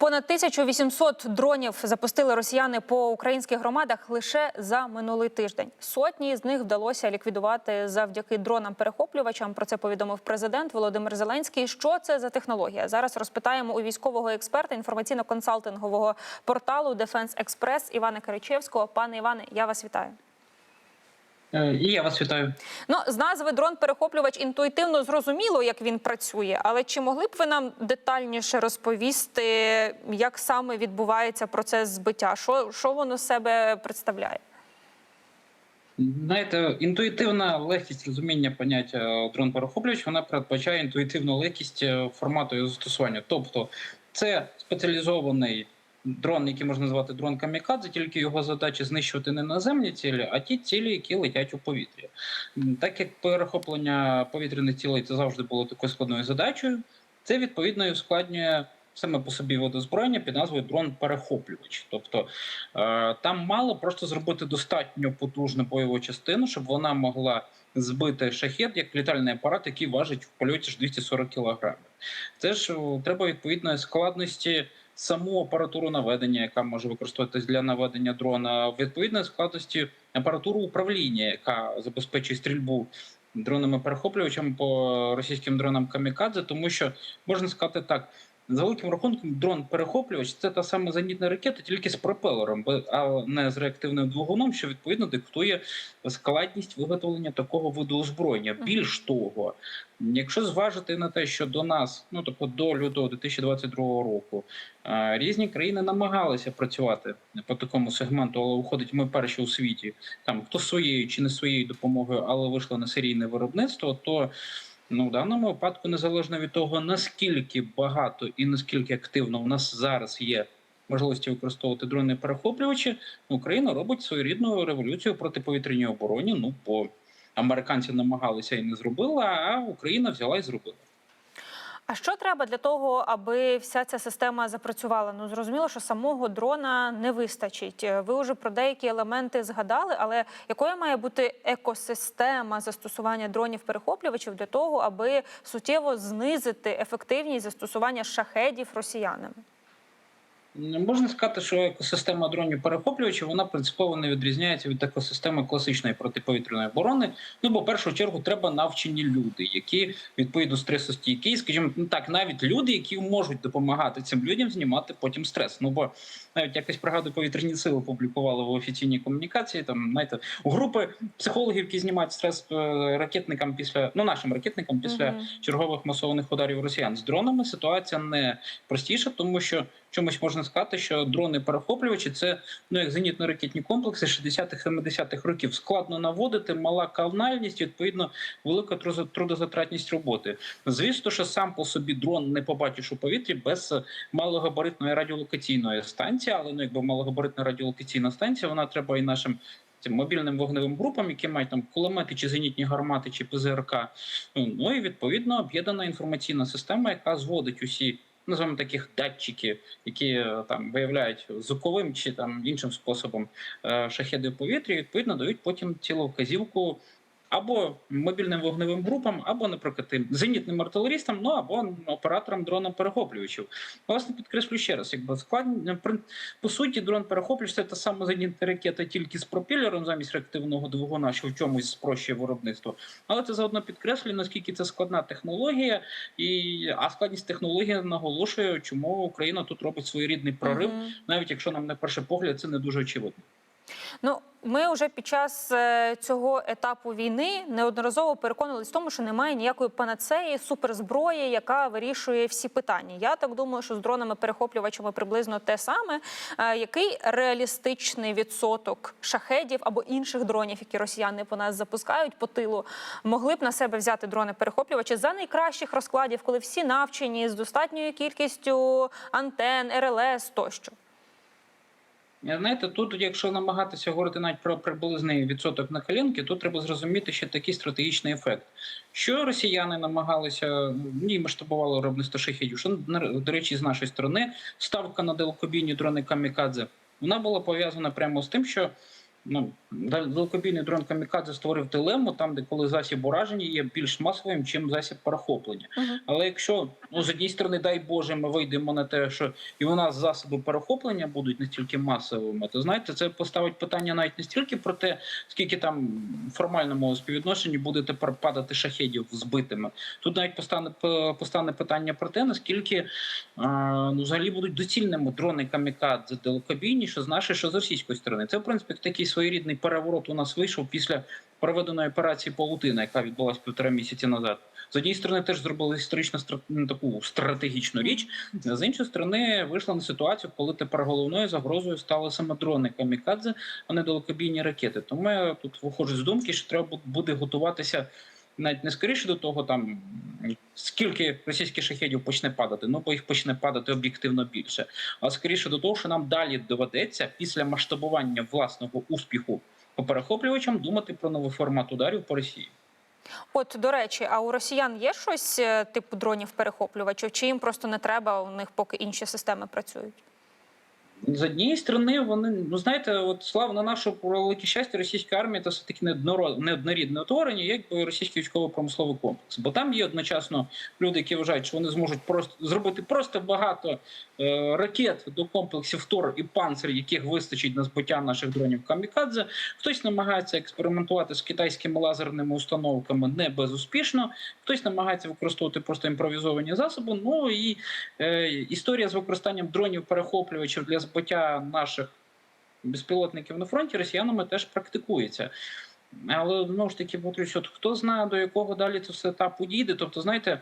Понад 1800 дронів запустили росіяни по українських громадах лише за минулий тиждень. Сотні з них вдалося ліквідувати завдяки дронам-перехоплювачам. Про це повідомив президент Володимир Зеленський. Що це за технологія? Зараз розпитаємо у військового експерта інформаційно-консалтингового порталу Дефенс Експрес Івана Киричевського. Пане Іване, я вас вітаю. Е, І я вас вітаю. Ну, з назви дрон-перехоплювач інтуїтивно зрозуміло, як він працює. Але чи могли б ви нам детальніше розповісти, як саме відбувається процес збиття? Що, що воно себе представляє? Знаєте, інтуїтивна легкість розуміння поняття дрон перехоплювач вона передбачає інтуїтивну легкість е, формату його застосування. Тобто, це спеціалізований дрон, який можна назвати дрон камікадзе, тільки його задача знищувати не наземні цілі, а ті цілі, які летять у повітрі. Так як перехоплення повітряних цілей це завжди було такою складною задачею, це відповідно і ускладнює. Саме по собі водозброєння під назвою дрон-перехоплювач. Тобто е, там мало просто зробити достатньо потужну бойову частину, щоб вона могла збити шахет як літальний апарат, який важить в польоті ж 240 кг. Це ж треба відповідної складності саму апаратуру наведення, яка може використовуватись для наведення дрона, відповідної складності апаратуру управління, яка забезпечує стрільбу дронами перехоплювачами по російським дронам камікадзе, тому що можна сказати так. За великим рахунком, дрон-перехоплювач це та сама зенітна ракета, тільки з пропелером, а не з реактивним двигуном, що відповідно диктує складність виготовлення такого виду озброєння. Більш того, якщо зважити на те, що до нас, ну тобто до лютого 2022 року, різні країни намагалися працювати по такому сегменту, але виходить, ми перші у світі, там хто своєю чи не своєю допомогою, але вийшло на серійне виробництво, то Ну, в даному випадку, незалежно від того, наскільки багато і наскільки активно у нас зараз є можливості використовувати дрони перехоплювачі, Україна робить своєрідну революцію протиповітряній обороні. Ну, бо американці намагалися і не зробили, а Україна взяла і зробила. А що треба для того, аби вся ця система запрацювала? Ну зрозуміло, що самого дрона не вистачить. Е, Ви вже про деякі елементи згадали, але якою має бути екосистема застосування дронів-перехоплювачів для того, аби суттєво знизити ефективність застосування шахедів росіянами? Можна сказати, що екосистема дронів перехоплювачів вона принципово не відрізняється від екосистеми класичної протиповітряної оборони. Ну бо в першу чергу треба навчені люди, які відповідно стресостійкі, скажімо, ну так, навіть люди, які можуть допомагати цим людям знімати потім стрес. Ну бо навіть якось пригадую, повітряні сили публікували в офіційній комунікації. Там знаєте, у групи психологів, які знімають стрес е, ракетникам після ну нашим ракетникам після Мгм. чергових масованих ударів росіян з дронами. Ситуація не простіша, тому що чомусь можна сказати, що дрони-перехоплювачі це ну як зенітно-ракетні комплекси 60-х-70-х років. Складно наводити, мала кавнальність, відповідно, велика трудо- трудозатратність роботи. Звісно, що сам по собі дрон не побачиш у повітрі без малогабаритної радіолокаційної станції, але ну якби малогабаритна радіолокаційна станція, вона треба і нашим. Цим мобільним вогневим групам, які мають там кулемети чи зенітні гармати, чи ПЗРК. Ну, Ну і відповідно об'єднана інформаційна система, яка зводить усі називаємо таких датчиків, які е, там виявляють звуковим чи там іншим способом е, шахеди в повітрі, відповідно дають потім цілу вказівку або мобільним вогневим групам, або, наприклад, тим зенітним артилерістам, ну або операторам дрона перехоплювачів. Власне, підкреслю ще раз, якби склад по суті, дрон перехоплювач це та сама зенітна ракета, тільки з пропелером замість реактивного двигуна, що в чомусь спрощує виробництво. Але це заодно підкреслює, наскільки це складна технологія, і а складність технології наголошує, чому Україна тут робить своєрідний прорив, Мгм. навіть якщо нам на перший погляд це не дуже очевидно. Ну, ми вже під час е, цього етапу війни неодноразово переконувалися в тому, що немає ніякої панацеї, суперзброї, яка вирішує всі питання. Я так думаю, що з дронами-перехоплювачами приблизно те саме. Е, Який реалістичний відсоток шахедів або інших дронів, які росіяни по нас запускають по тилу, могли б на себе взяти дрони-перехоплювачі за найкращих розкладів, коли всі навчені з достатньою кількістю антен, РЛС тощо? Е, Знаєте, тут, якщо намагатися говорити навіть про приблизний відсоток на колінки, то треба зрозуміти ще такий стратегічний ефект. Що росіяни намагалися ні, масштабували виробництво шахедів, що до речі, з нашої сторони ставка на далекобійні дрони камікадзе вона була пов'язана прямо з тим, що Ну, далекобійний дрон Камікадзе створив дилему, там, де коли засіб ураження є більш масовим, чим засіб перехоплення. Мгм. Але якщо ну, з однієї сторони, дай Боже, ми вийдемо на те, що і у нас засоби перехоплення будуть настільки масовими, то знаєте, це поставить питання навіть не стільки про те, скільки там в формальному співвідношенні буде тепер падати шахедів збитими. Тут навіть постане постане питання про те, наскільки а, ну, взагалі будуть доцільними дрони камікадзе далекобійні, що з нашої, що з російської сторони. Це в принципі такий своєрідний переворот у нас вийшов після проведеної операції Павутина, яка відбулася півтора місяці назад. З однієї сторони, теж зробили історично ну, таку стратегічну річ. З іншої сторони, вийшла на ситуацію, коли тепер головною загрозою стали саме дрони камікадзе, а не далекобійні ракети. Тому я тут виходжу з думки, що треба буде готуватися навіть не скоріше до того, там скільки російських шахедів почне падати, ну бо їх почне падати об'єктивно більше. А скоріше до того, що нам далі доведеться після масштабування власного успіху по перехоплювачам думати про новий формат ударів по Росії. От до речі, а у росіян є щось е, типу дронів перехоплювачів, чи їм просто не треба? У них поки інші системи працюють? З однієї сторони, вони ну знаєте, от слава на нашу велике щастя, російська армія це все таки неоднорідне утворення, якби російський військово-промисловий комплекс. Бо там є одночасно люди, які вважають, що вони зможуть просто зробити просто багато е, ракет до комплексів Тор і панцир, яких вистачить на збиття наших дронів камікадзе. Хтось намагається експериментувати з китайськими лазерними установками не безуспішно. Хтось намагається використовувати просто імпровізовані засоби. Ну і е, історія з використанням дронів перехоплювачів для збиття наших безпілотників на фронті росіянами теж практикується. Але знову ж таки, повторюсь, от хто знає, до якого далі це все етапу дійде. Тобто, знаєте,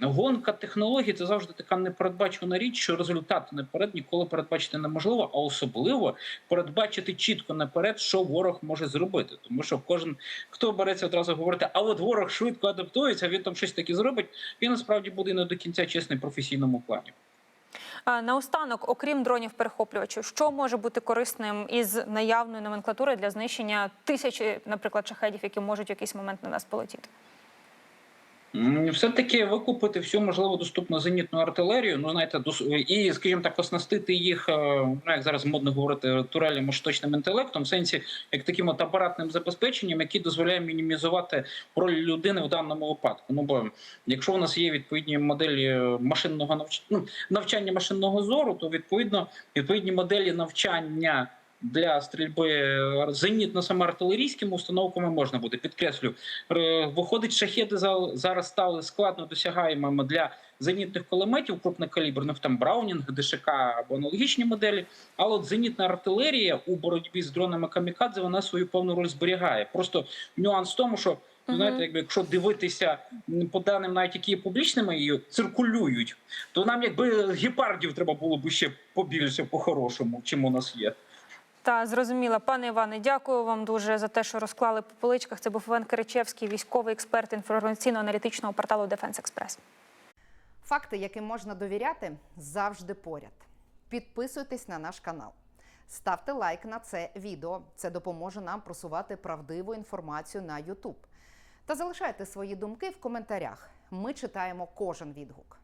гонка технологій це завжди така непередбачена річ, що результати наперед ніколи передбачити неможливо, а особливо передбачити чітко наперед, що ворог може зробити. Тому що кожен, хто береться одразу говорити, а от ворог швидко адаптується, він там щось таке зробить, він насправді буде не до кінця чесний професійному плані. Наостанок, окрім дронів перехоплювачів, що може бути корисним із наявної номенклатури для знищення тисячі, наприклад, шахедів, які можуть в якийсь момент на нас полетіти? Все-таки викупити всю можливо доступну зенітну артилерію, ну знаєте, і, скажімо так, оснастити їх, е, ну як зараз модно говорити, турелями штучним інтелектом, в сенсі як таким от апаратним забезпеченням, який дозволяє мінімізувати роль людини в даному випадку. Ну бо якщо у нас є відповідні моделі машинного навч... ну, навчання машинного зору, то відповідно відповідні моделі навчання. Для стрільби зенітно саме артилерійськими установками можна буде підкреслю. Е, Виходить, шахеди за- зараз стали складно досягаємими для зенітних кулеметів крупнокаліберних, там Браунінг, ДШК або аналогічні моделі. Але от зенітна артилерія у боротьбі з дронами камікадзе вона свою певну роль зберігає. Просто нюанс в тому, що знаєте, якби якщо дивитися по даним, навіть які є публічними і циркулюють, то нам якби гепардів треба було б ще побільше по-хорошому, чим у нас є. Та зрозуміла, пане Іване, дякую вам дуже за те, що розклали по поличках. Це був Іван Киричевський, військовий експерт інформаційно-аналітичного порталу Дефенс Експрес. Факти, яким можна довіряти, завжди поряд. Підписуйтесь на наш канал. Ставте лайк на це відео. Це допоможе нам просувати правдиву інформацію на YouTube. Та залишайте свої думки в коментарях. Ми читаємо кожен відгук.